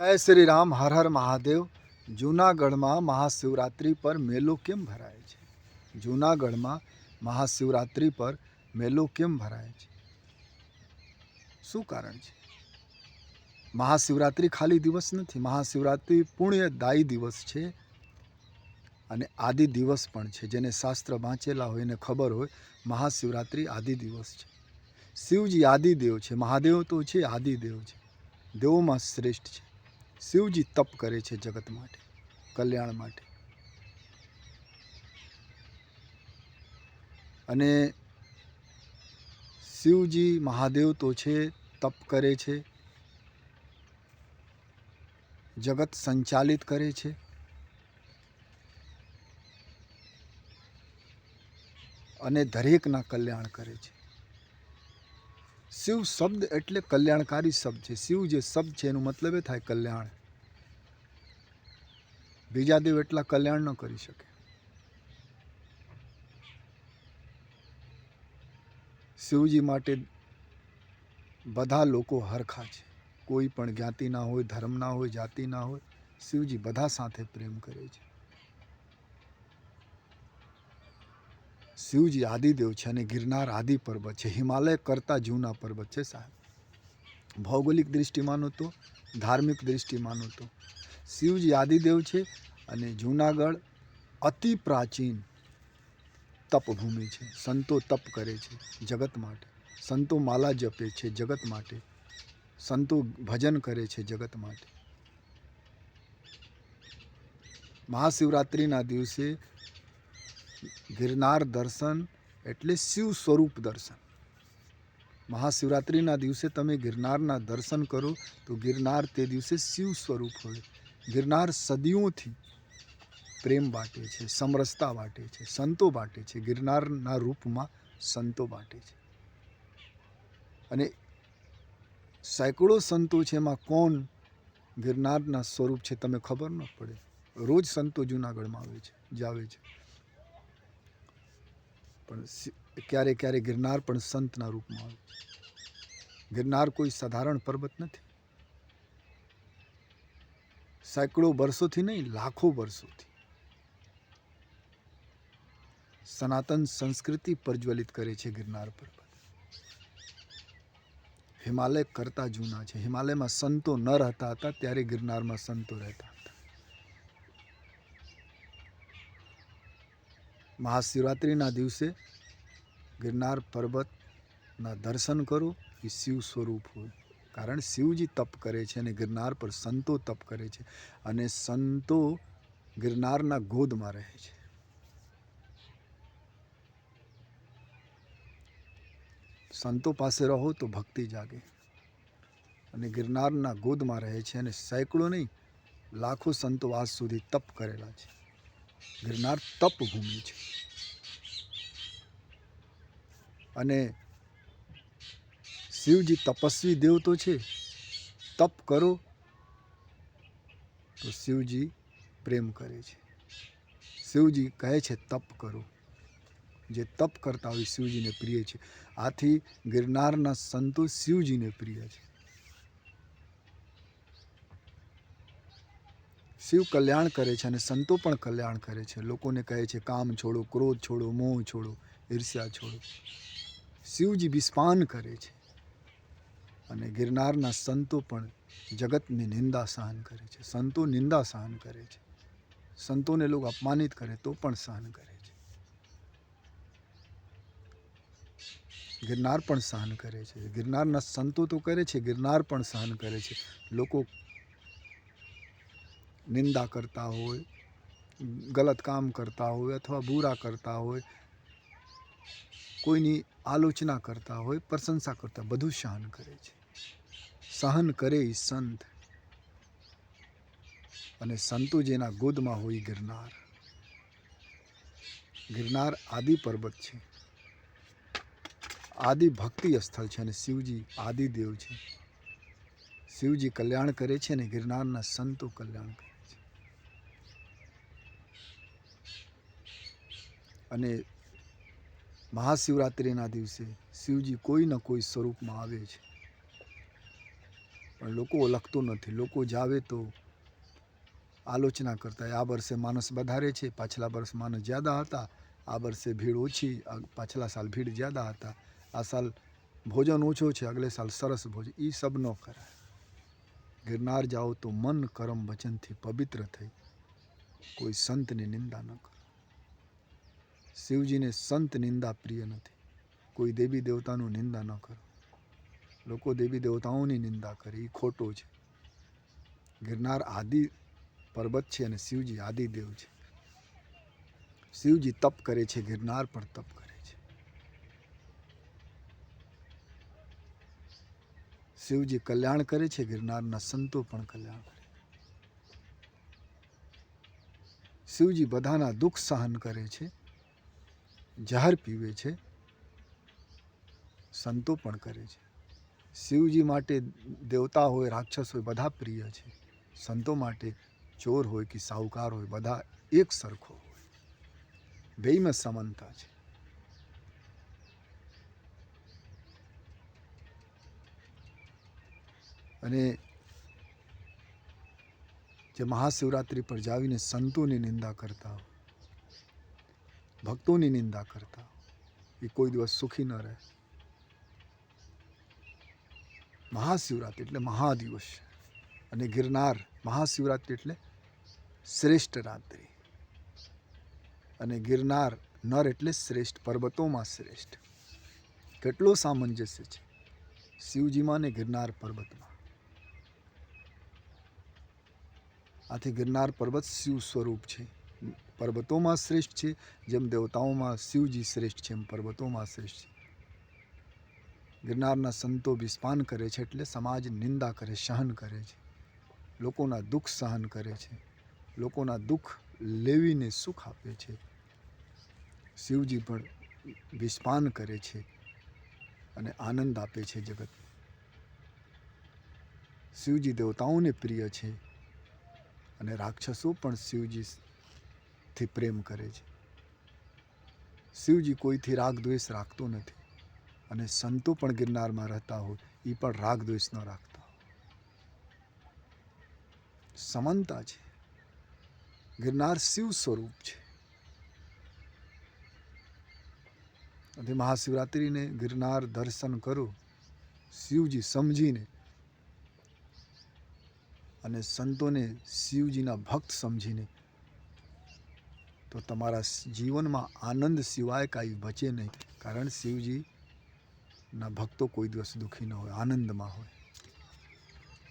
જય શ્રી રામ, હર હર મહાદેવ. જૂનાગઢમાં મહાશિવરાત્રિ પર મેલો કેમ ભરાય છે? જૂનાગઢમાં મહાશિવરાત્રિ પર મેલો કેમ ભરાય છે? શું કારણ છે? મહાશિવરાત્રિ ખાલી દિવસ નથી, મહાશિવરાત્રિ પુણ્યદાયી દિવસ છે અને આદિ દિવસ પણ છે. જેને શાસ્ત્ર વાંચેલા હોય, એને ખબર હોય, મહાશિવરાત્રિ આદિ દિવસ છે. શિવજી આદિદેવ છે, મહાદેવ તો છે, આદિદેવ છે. દેવોમાં શ્રેષ્ઠ છે. શિવજી તપ કરે છે જગત માટે, કલ્યાણ માટે. અને શિવજી મહાદેવ તો છે, તપ કરે છે, જગત સંચાલિત કરે છે. અને દરેકના કલ્યાણ કરે છે. શિવ શબ્દ એટલે કલ્યાણકારી શબ્દ છે. શિવ જે શબ્દ છે એનું મતલબ એ થાય કલ્યાણ. બીજા દેવ એટલા કલ્યાણ ન કરી શકે. શિવજી માટે બધા લોકો હરખા છે. કોઈ પણ જ્ઞાતિના હોય ધર્મના હોય જાતિના હોય, શિવજી બધા સાથે પ્રેમ કરે છે. શિવજી આદિદેવ છે અને ગિરનાર આદિ પર્વત છે. હિમાલય કરતાં જૂના પર્વત છે સાહેબ. ભૌગોલિક દૃષ્ટિ માનો તો, ધાર્મિક દૃષ્ટિ માનો તો, શિવજી આદિદેવ છે અને જૂનાગઢ અતિ પ્રાચીન તપભૂમિ છે. સંતો તપ કરે છે જગત માટે. સંતો માલા જપે છે જગત માટે. સંતો ભજન કરે છે જગત માટે. મહાશિવરાત્રિના દિવસે ગિરનાર દર્શન એટલે શિવ સ્વરૂપ દર્શન. મહાશિવરાત્રિના દિવસે તમે ગિરનારના દર્શન કરો તો ગિરનાર તે દિવસે શિવ સ્વરૂપ હોય. ગિરનાર સદીઓથી પ્રેમ બાટે છે, સમરસતા બાટે છે, સંતો બાટે છે. ગિરનારના રૂપમાં સંતો બાટે છે. અને સેંકડો સંતો છે એમાં કોણ ગિરનારના સ્વરૂપ છે તમે ખબર ન પડે. રોજ સંતો જૂનાગઢમાં આવે છે, જાવે છે. પણ ક્યારેક ક્યારે ગિરનાર પણ સંતના રૂપમાં આવે ગિરનાર કોઈ સાધારણ પર્વત નથી. સેંકડો વર્ષોથી નહીં, લાખો વર્ષોથી સનાતન સંસ્કૃતિ પ્રજ્વલિત કરે છે ગિરનાર પર્વત. હિમાલય કરતા જૂના છે. હિમાલયમાં સંતો ન રહેતા હતા, ત્યારે ગિરનારમાં સંતો રહેતા મહાશિવરાત્રિના દિવસે ગિરનાર પર્વતના દર્શન કરો એ શિવ સ્વરૂપ હોય. કારણ શિવજી તપ કરે છે અને ગિરનાર પર સંતો તપ કરે છે અને સંતો ગિરનારના ગોદમાં રહે છે. સંતો પાસે રહો તો ભક્તિ જાગે અને ગિરનારના ગોદમાં રહે છે અને સેંકડો નહીં, લાખો સંતો આજ સુધી તપ કરેલા છે. ગિરનાર તપ ભૂમિ છે. અને શિવજી તપસ્વી દેવ તો છે. તપ કરો તો શિવજી પ્રેમ કરે છે. શિવજી કહે છે, તપ કરો. જે તપ કરતા હોય શિવજીને પ્રિય છે. આથી ગિરનારના સંતો શિવજીને પ્રિય છે. શિવ કલ્યાણ કરે છે અને સંતો પણ કલ્યાણ કરે છે. લોકોને કહે છે, કામ છોડો, ક્રોધ છોડો, મોહ છોડો, ઈર્ષ્યા છોડો. શિવજી વિસ્પાન કરે છે અને ગિરનારના સંતો પણ જગતની નિંદા સહન કરે છે. સંતો નિંદા સહન કરે છે. સંતોને લોકો અપમાનિત કરે તો પણ સહન કરે છે. ગિરનાર પણ સહન કરે છે. ગિરનારના સંતો તો કરે છે, ગિરનાર પણ સહન કરે છે. લોકો નિંદા કરતા હોય, ગલત કામ કરતા હોય અથવા બુરા કરતા હોય, કોઈની આલોચના કરતા હોય, પ્રશંસા કરતા બધું સહન કરે છે. સહન કરે એ સંત. અને સંતો જેના ગોદમાં હોય ગિરનાર. ગિરનાર આદિ પર્વત છે. આદિ ભક્તિ સ્થળ છે અને શિવજી આદિદેવ છે. શિવજી કલ્યાણ કરે છે અને ગિરનારના સંતો કલ્યાણ કરે અને મહાશિવરાત્રિના દિવસે શિવજી કોઈ ન કોઈ સ્વરૂપમાં આવે છે. પણ લોકો ઓળખતું નથી. લોકો જાવે તો આલોચના કરતા. આ વર્ષે માણસ વધારે છે. પાછલા વર્ષ માણસ જ્યાદા હતા. આ વર્ષે ભીડ ઓછી. પાછલા સાલ ભીડ જ્યાદા હતા. આ સાલ ભોજન ઓછો છે. અગલે સાલ સરસ ભોજન. એ સબ ન કરાય. ગિરનાર જાઓ તો મન કરમ વચનથી પવિત્ર થઈ. કોઈ સંતની નિંદા ન કરો. શિવજીને સંત નિંદા પ્રિય નથી. કોઈ દેવી દેવતાનું નિંદા ન કરો. લોકો દેવી દેવતાઓની નિંદા કરે. એ ખોટો છે. ગિરનાર આદિ પર્વત છે અને શિવજી આદિદેવ છે. શિવજી તપ કરે છે, ગિરનાર પણ તપ કરે છે. શિવજી કલ્યાણ કરે છે, ગિરનારના સંતો પણ કલ્યાણ કરે શિવજી બધાના દુઃખ સહન કરે છે. જહર પીવે છે, સંતો પણ કરે છે. શિવજી માટે દેવતા હોય, રાક્ષસ હોય, બધા પ્રિય છે. સંતો માટે ચોર હોય કે સાહુકાર હોય, બધા એક સરખો હોય. બેયમાં સમાનતા છે. અને જે મહાશિવરાત્રિ પર જાવીને સંતોની નિંદા કરતા હોય ભક્તોની નિંદા કરતા. એ કોઈ દિવસ સુખી ન રહે. મહાશિવરાત્રિ એટલે મહાદિવસ. અને ગિરનાર મહાશિવરાત્રિ એટલે શ્રેષ્ઠ રાત્રિ. અને ગિરનાર નર એટલે શ્રેષ્ઠ, પર્વતોમાં શ્રેષ્ઠ. કેટલો સામંજસ્ય છે શિવજીમાં ને ગિરનાર પર્વતમાં. આથી ગિરનાર પર્વત શિવ સ્વરૂપ છે. પર્વતોમાં શ્રેષ્ઠ છે, જેમ દેવતાઓમાં શિવજી શ્રેષ્ઠ છે, એમ પર્વતોમાં શ્રેષ્ઠ છે. ગિરનારના સંતો વિસ્પાન કરે છે એટલે સમાજ નિંદા કરે, સહન કરે છે. લોકોના દુઃખ સહન કરે છે. લોકોના દુઃખ લેવીને સુખ આપે છે. શિવજી પણ વિસ્પાન કરે છે અને આનંદ આપે છે જગત. શિવજી દેવતાઓને પ્રિય છે અને રાક્ષસો પણ શિવજીથી પ્રેમ કરે છે. શિવજી કોઈથી રાગ દ્વેષ રાખતો નથી અને સંતો પણ ગિરનારમાં રહેતા હોય એ પણ રાગ દ્વેષ ન રાખતા સમાનતા છે. ગિરનાર શિવ સ્વરૂપ છે. અને મહાશિવરાત્રિને ગિરનાર દર્શન કરો, શિવજી સમજીને અને સંતોને શિવજીના ભક્ત સમજીને તો તમારા જીવનમાં આનંદ સિવાય કાંઈ બચે નહીં. કારણ શિવજીના ભક્તો કોઈ દિવસ દુઃખી ન હોય, આનંદમાં હોય.